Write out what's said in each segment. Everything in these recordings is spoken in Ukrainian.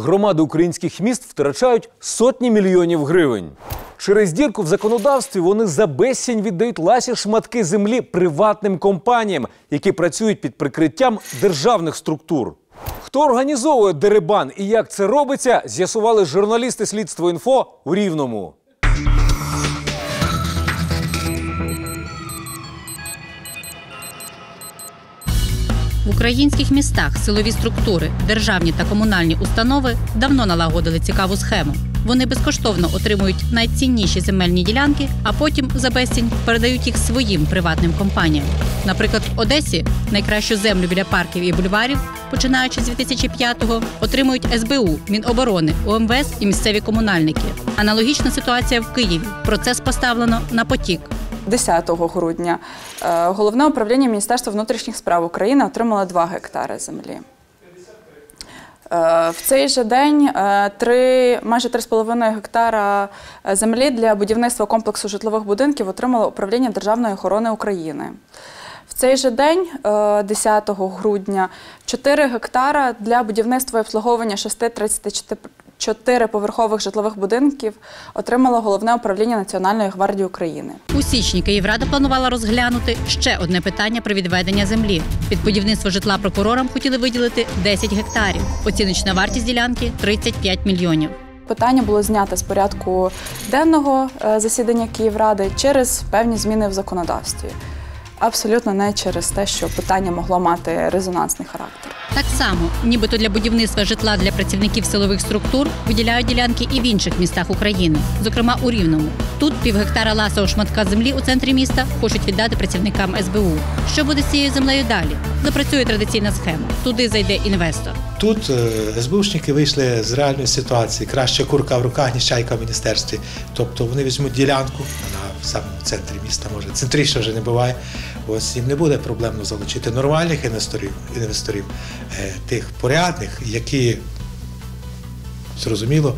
громади українських міст втрачають сотні мільйонів гривень. Через дірку в законодавстві вони за безцінь віддають ласі шматки землі приватним компаніям, які працюють під прикриттям державних структур. Хто організовує дерибан і як це робиться, з'ясували журналісти слідство інфо у Рівному. Українських містах силові структури, державні та комунальні установи давно налагодили цікаву схему. Вони безкоштовно отримують найцінніші земельні ділянки, а потім за безцінь передають їх своїм приватним компаніям. Наприклад, в Одесі найкращу землю біля парків і бульварів, починаючи з 2005-го, отримують СБУ, Міноборони, УМВС і місцеві комунальники. Аналогічна ситуація в Києві. Процес поставлено на потік. 10 грудня е, головне управління Міністерства внутрішніх справ України отримало 2 гектари землі. Е, В цей же день е, три, майже 3,5 гектара е, землі для будівництва комплексу житлових будинків отримало управління Державної охорони України. В цей же день, е, 10 грудня, 4 гектара для будівництва і обслуговування 6 34-поверхових житлових будинків отримало головне управління Національної гвардії України. У січні Київрада планувала розглянути ще одне питання про відведення землі. Під будівництво житла прокурорам хотіли виділити 10 гектарів. Оціночна вартість ділянки 35 мільйонів. Питання було знято з порядку денного е, засідання Київради через певні зміни в законодавстві. Абсолютно не через те, що питання могло мати резонансний характер. Так само, нібито для будівництва житла для працівників силових структур виділяють ділянки і в інших містах України, зокрема у Рівному. Тут пів гектара ласого шматка землі у центрі міста хочуть віддати працівникам СБУ. Що буде з цією землею далі? Запрацює традиційна схема. Туди зайде інвестор. Тут е, СБУшники вийшли з реальної ситуації. Краще курка в руках, ніж чайка в міністерстві. Тобто вони візьмуть ділянку, вона в самому центрі міста, може центріше вже не буває. Ось їм не буде проблемно залучити нормальних інвесторів, інвесторів е, тих порядних, які зрозуміло,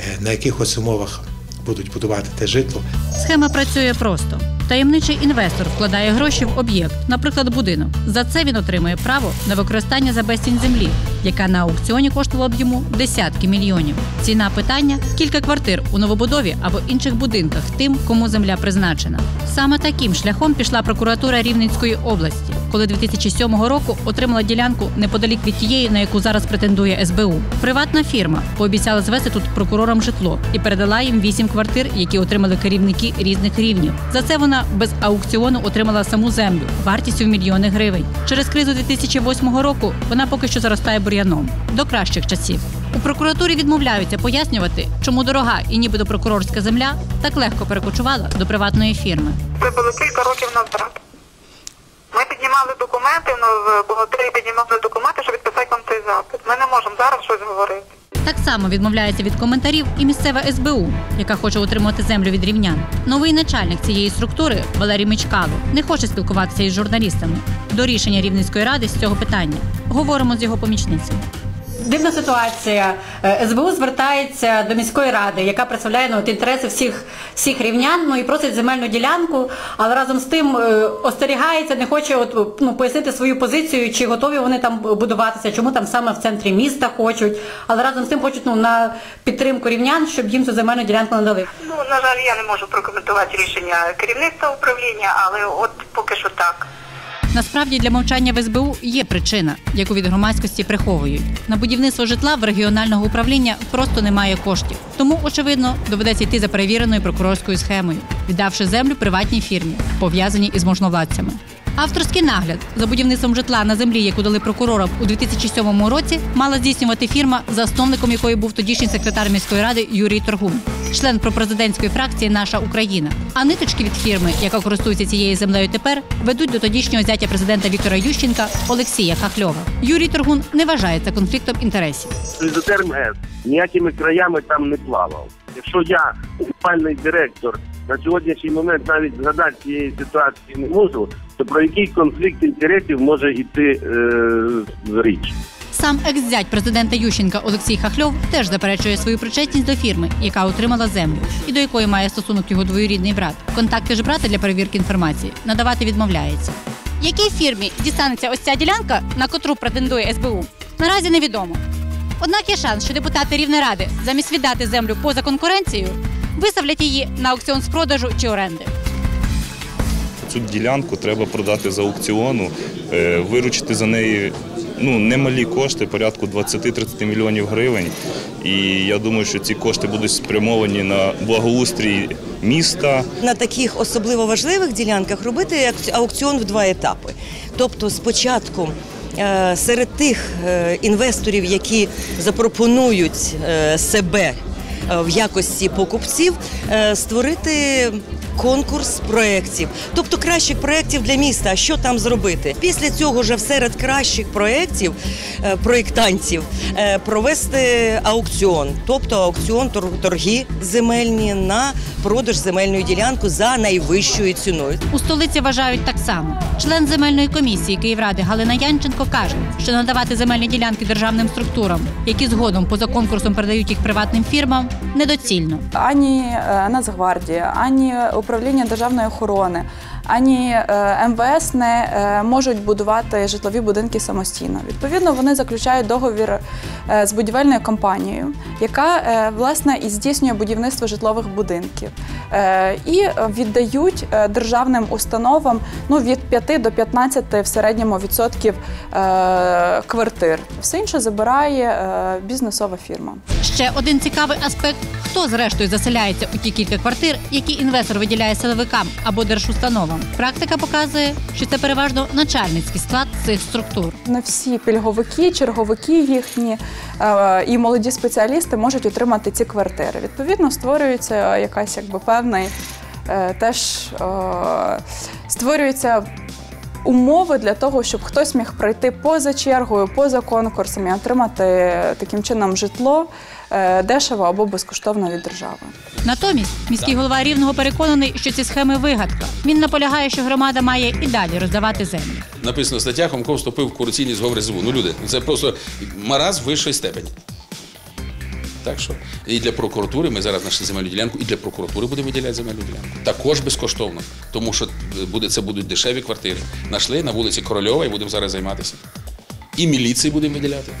е, на якихось умовах будуть будувати те житло. Схема працює просто. Таємничий інвестор вкладає гроші в об'єкт, наприклад, будинок. За це він отримує право на використання за безцінь землі, яка на аукціоні коштувала б йому десятки мільйонів. Ціна питання кілька квартир у новобудові або інших будинках тим, кому земля призначена. Саме таким шляхом пішла прокуратура Рівненської області, коли 2007 року отримала ділянку неподалік від тієї, на яку зараз претендує СБУ. Приватна фірма пообіцяла звести тут прокурорам житло і передала їм вісім квартир, які отримали керівники різних рівнів. За це вона без аукціону отримала саму землю вартістю в мільйони гривень. Через кризу 2008 року вона поки що заростає бур'яном до кращих часів. У прокуратурі відмовляються пояснювати, чому дорога і нібито прокурорська земля так легко перекочувала до приватної фірми. Це було кілька років назад. Ми піднімали документи, в бухгалтерії піднімали документи, щоб відписати вам цей запит. Ми не можемо зараз щось говорити. Так само відмовляється від коментарів і місцева СБУ, яка хоче отримати землю від рівнян. Новий начальник цієї структури Валерій Мичкало не хоче спілкуватися із журналістами до рішення рівненської ради з цього питання. Говоримо з його помічницею. Дивна ситуація. Е, СБУ звертається до міської ради, яка представляє ну, от інтереси всіх, всіх рівнян, ну і просить земельну ділянку, але разом з тим е, остерігається, не хоче от, ну, пояснити свою позицію, чи готові вони там будуватися, чому там саме в центрі міста хочуть, але разом з тим хочуть ну, на підтримку рівнян, щоб їм цю земельну ділянку надали. Ну, на жаль, я не можу прокоментувати рішення керівництва управління, але от поки що так. Насправді для мовчання в СБУ є причина, яку від громадськості приховують. На будівництво житла в регіонального управління просто немає коштів. Тому, очевидно, доведеться йти за перевіреною прокурорською схемою, віддавши землю приватній фірмі, пов'язаній із можновладцями. Авторський нагляд за будівництвом житла на землі, яку дали прокурорам у 2007 році, мала здійснювати фірма, засновником якої був тодішній секретар міської ради Юрій Торгун, член пропрезидентської фракції Наша Україна. А ниточки від фірми, яка користується цією землею тепер, ведуть до тодішнього зятя президента Віктора Ющенка Олексія Хахльова. Юрій Торгун не вважає це конфліктом інтересів. Ніякими краями там не плавав. Якщо я муніципальний директор на сьогоднішній момент навіть згадати цієї ситуації не можу, то про який конфлікт інтересів може йти е, річ? Сам екс-зять президента Ющенка Олексій Хахльов теж заперечує свою причетність до фірми, яка отримала землю, і до якої має стосунок його двоюрідний брат. Контакти ж брата для перевірки інформації надавати відмовляється. Якій фірмі дістанеться ось ця ділянка, на котру претендує СБУ, наразі невідомо. Однак є шанс, що депутати Рівнеради замість віддати землю поза конкуренцією виставлять її на аукціон з продажу чи оренди. Цю ділянку треба продати за аукціону, е, виручити за неї ну, немалі кошти, порядку 20-30 мільйонів гривень. І я думаю, що ці кошти будуть спрямовані на благоустрій міста, на таких особливо важливих ділянках робити аукціон в два етапи. Тобто, спочатку е, серед тих е, інвесторів, які запропонують себе в якості покупців, е, створити. Конкурс проєктів, тобто кращих проєктів для міста. А що там зробити? Після цього вже серед кращих проєктів, е, проєктантів е, провести аукціон, тобто аукціон тор- торги земельні на продаж земельної ділянки за найвищою ціною. У столиці вважають так само. Член земельної комісії Київради Галина Янченко каже, що надавати земельні ділянки державним структурам, які згодом поза конкурсом передають їх приватним фірмам, недоцільно. ані е, Нацгвардія, ані управління державної охорони, ані е, МВС не е, можуть будувати житлові будинки самостійно. Відповідно, вони заключають договір е, з будівельною компанією, яка власне і здійснює будівництво житлових будинків. І віддають державним установам ну, від 5 до 15 в середньому відсотків квартир. Все інше забирає бізнесова фірма. Ще один цікавий аспект: хто зрештою заселяється у ті кілька квартир, які інвестор виділяє силовикам або держустановам. Практика показує, що це переважно начальницький склад цих структур. Не всі пільговики, черговики їхні і молоді спеціалісти можуть отримати ці квартири. Відповідно, створюється якась якби певний е, теж е, створюються умови для того, щоб хтось міг пройти поза чергою, поза конкурсом і отримати таким чином житло дешево або безкоштовно від держави. Натомість міський голова рівного переконаний, що ці схеми вигадка. Він наполягає, що громада має і далі роздавати землю. написано в статтях, Хомко вступив в корупційний зговор СБУ. Ну, люди, це просто маразм вищої степені. Так що і для прокуратури ми зараз знайшли земельну ділянку, і для прокуратури будемо виділяти земельну ділянку. Також безкоштовно, тому що буде, це будуть дешеві квартири. Нашли на вулиці Корольова і будемо зараз займатися. І міліції будемо виділяти.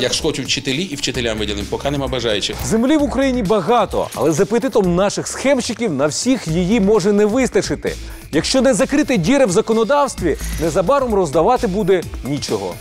Як хочуть вчителі, і вчителям виділимо, поки нема бажаючих. Землі в Україні багато, але з апетитом наших схемщиків на всіх її може не вистачити. Якщо не закрити діри в законодавстві, незабаром роздавати буде нічого.